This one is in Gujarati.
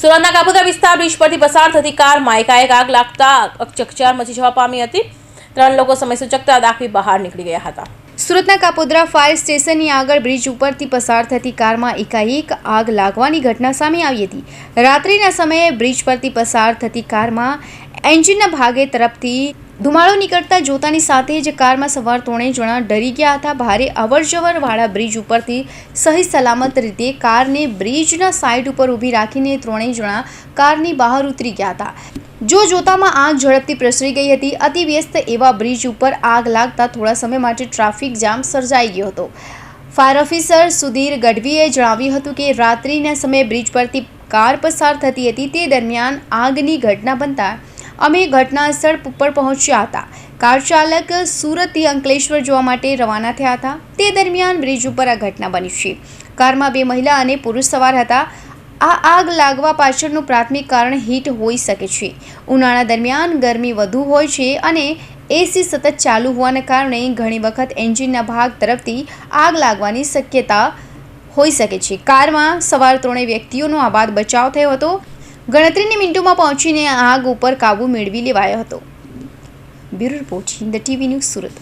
સુરતના કાપોદ્રા વિસ્તાર બ્રિજ પરથી પસાર થતી કારમાં એકાએક આગ લાગતા ચકચાર મચી જવા પામી હતી. ત્રણ લોકો સમય સૂચકતા દાખવી બહાર નીકળી ગયા હતા. સુરતના કાપોદ્રા ફાયર સ્ટેશનની આગળ બ્રિજ ઉપરથી પસાર થતી કારમાં એકાએક આગ લાગવાની ઘટના સામે આવી હતી. રાત્રિના સમયે બ્રિજ પરથી પસાર થતી કારમાં એન્જિનના ભાગે તરફથી ધુમાડો નીકળતા જોતાની સાથે જ કારમાં સવાર ત્રણેય જણા ડરી ગયા હતા. ભારે અવરજવરવાળા બ્રિજ ઉપરથી સહી સલામત રીતે કારને બ્રિજના સાઈડ ઉપર ઊભી રાખીને ત્રણેય જણા કારની બહાર ઉતરી ગયા હતા. જો જોતામાં આગ ઝડપથી પ્રસરી ગઈ હતી, અતિ વ્યસ્ત એવા બ્રિજ ઉપર આગ લાગતા થોડા સમય માટે ટ્રાફિક જામ સર્જાઈ ગયો હતો. ફાયર ઓફિસર સુધીર ગઢવીએ જણાવ્યું હતું કે, રાત્રિના સમયે બ્રિજ પરથી કાર પસાર થતી હતી. તે દરમિયાન આગની ઘટના બનતા અમે ઘટના સ્થળ ઉપર પહોંચ્યા હતા. કાર ચાલક સુરતથી અંકલેશ્વર જવા માટે રવાના થયા હતા. તે દરમિયાન બ્રિજ ઉપર આ ઘટના બની છે. કારમાં બે મહિલા અને પુરુષ સવાર હતા. આ આગ લાગવા પાછળનું પ્રાથમિક કારણ હીટ હોઈ શકે છે. ઉનાળા દરમિયાન ગરમી વધુ હોય છે અને એસી સતત ચાલુ હોવાને કારણે ઘણી વખત એન્જિનના ભાગ તરફથી આગ લાગવાની શક્યતા હોઈ શકે છે. કારમાં સવાર ત્રણેય વ્યક્તિઓનો આબાદ બચાવ થયો હતો. ગણતરીની મિનિટોમાં પહોંચીને આગ ઉપર કાબૂ મેળવી લેવાયો હતો. Bureau report, Hind TV news Surat.